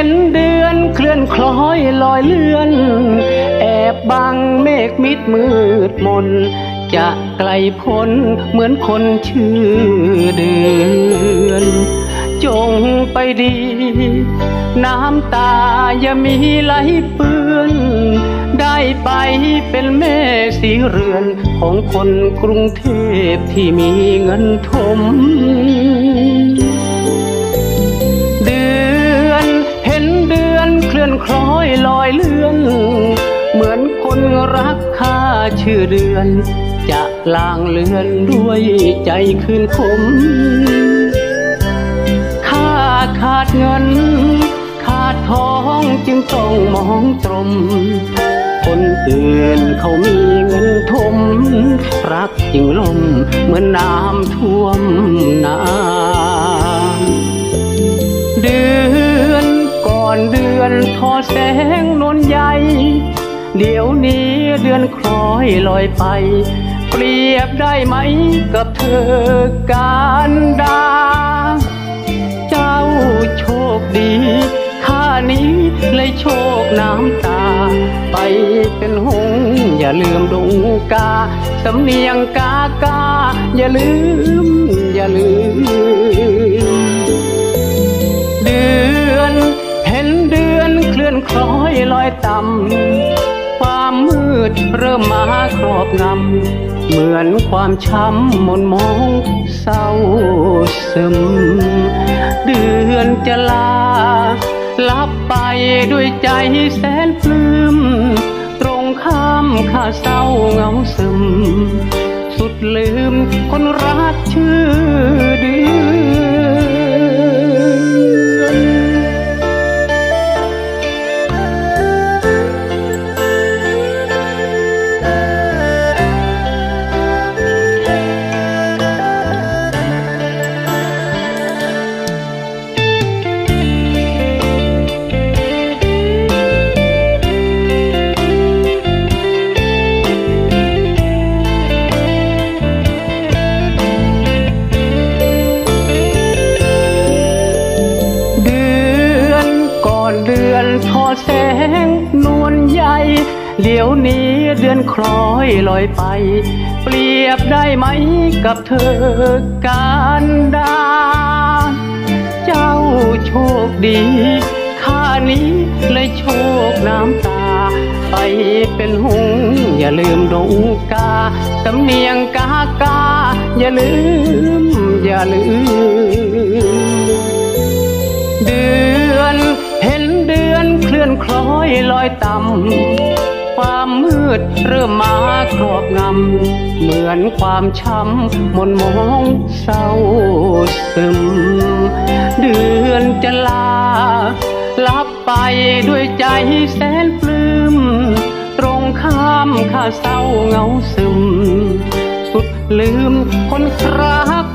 ห็นเดือนเคลื่อนคล้อยลอยเลื่อน แอบบังเมฆมิดมืดมน จะไกลพ้นเหมือนคนชื่อเดือน จงไปดี น้ำตาอย่ามีไหลเปื้อน ได้ไปเป็นแม่สีเรือนของคนกรุงเทพที่มีเงินทม คล้อยลอยเลื่อน เหมือนคนรักค่าชื่อเดือน จะลางเลือนด้วยใจคืนคมข้าขาดเงิน ขาดทองจึงต้องมองตรม คนอื่นเขามีเงินทม รักจึงลมเหมือนน้ำท่วมนา อนเดือนทอแสงนวลใหญ่เดี๋ยวนี้เดือนคล้อยลอยไป เปรียบได้ไหมกับเธอการดา เจ้าโชคดีข้านี้เลยโชคน้ำตา ไปเป็นหงอย่าลืมดงกา สำเนียงกากา อย่าลืม อย่าลืม คล้อยลอยต่ำความมืดเริ่มมาครอบงำ เหมือนความช้ำมนมองเศร้าซึม เดือนจะลา ลับไปด้วยใจแสนปลื้ม ตรงข้ามข้าเศร้าเงาซึม สุดลืมคนรักชื่อดื เดือนทอแสงนวลใหญ่เดี๋ยวนี้เดือนคล้อยลอยไป เปรียบได้ไหมกับเธอการดา เจ้าโชคดีข้านี้เลยโชคน้ำตา ไปเป็นหงอย่าลืมดงกา สำเนียงกากา อย่าลืม อย่าลืม อนคลื่อนคล้อยลอยต่ำความมืดเริ่มมาครอบงำ เหมือนความช้ำมนมองเศร้าซึม เดือนจะลา ลับไปด้วยใจแสนปลื้ม ตรงข้ามข้าเศร้าเหงาซึม สุดลืมคนรัก